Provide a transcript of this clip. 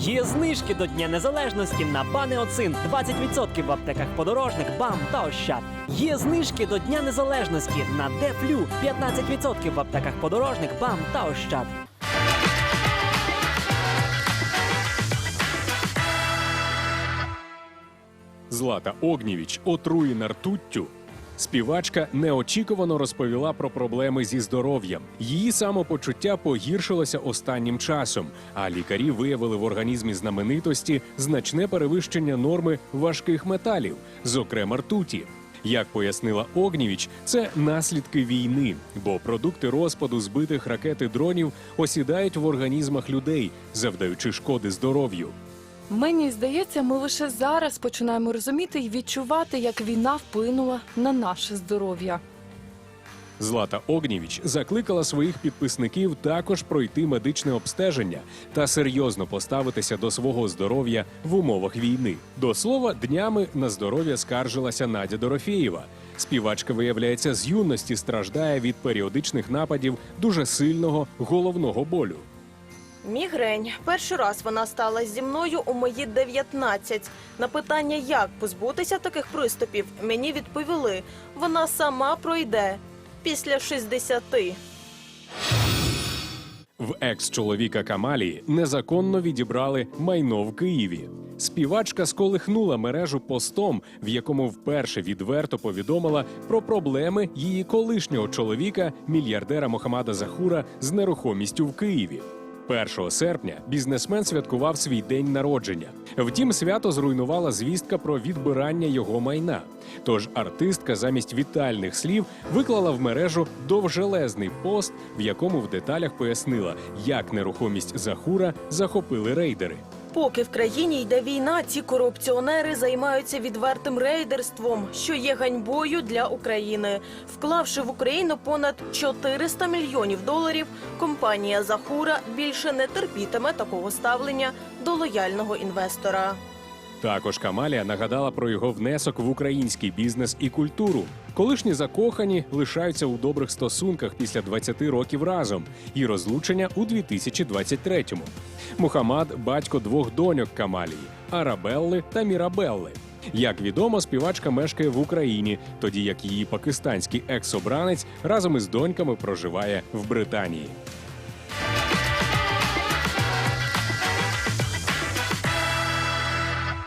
Є знижки до Дня Незалежності на Банеоцин 20% в аптеках подорожник, БАМ та Ощад. Є знижки до Дня Незалежності на Дефлю 15% в аптеках подорожник, БАМ та Ощад. Злата Огнєвіч отруєна ртуттю. Співачка неочікувано розповіла про проблеми зі здоров'ям. Її самопочуття погіршилося останнім часом, а лікарі виявили в організмі знаменитості значне перевищення норми важких металів, зокрема ртуті. Як пояснила Огнєвіч, це наслідки війни, бо продукти розпаду збитих ракет і дронів осідають в організмах людей, завдаючи шкоди здоров'ю. Мені здається, ми лише зараз починаємо розуміти і відчувати, як війна вплинула на наше здоров'я. Злата Огнєвіч закликала своїх підписників також пройти медичне обстеження та серйозно поставитися до свого здоров'я в умовах війни. До слова, днями на здоров'я скаржилася Надя Дорофєєва. Співачка, виявляється, з юності страждає від періодичних нападів дуже сильного головного болю. Мігрень. Перший раз вона стала зі мною у мої 19. На питання, як позбутися таких приступів, мені відповіли, вона сама пройде після 60. В екс-чоловіка Камалії незаконно відібрали майно в Києві. Співачка сколихнула мережу постом, в якому вперше відверто повідомила про проблеми її колишнього чоловіка, мільярдера Мохаммада Захура, з нерухомістю в Києві. 1 серпня бізнесмен святкував свій день народження. Втім, свято зруйнувала звістка про відбирання його майна. Тож артистка замість вітальних слів виклала в мережу довжелезний пост, в якому в деталях пояснила, як нерухомість Захура захопили рейдери. Поки в країні йде війна, ці корупціонери займаються відвертим рейдерством, що є ганьбою для України. Вклавши в Україну понад 400 мільйонів доларів, компанія Захура більше не терпітиме такого ставлення до лояльного інвестора. Також Камалія нагадала про його внесок в український бізнес і культуру. Колишні закохані лишаються у добрих стосунках після 20 років разом і розлучення у 2023-му. Мухаммад батько двох доньок Камалії Арабелли та Мірабелли. Як відомо, співачка мешкає в Україні, тоді як її пакистанський екс-обранець разом із доньками проживає в Британії.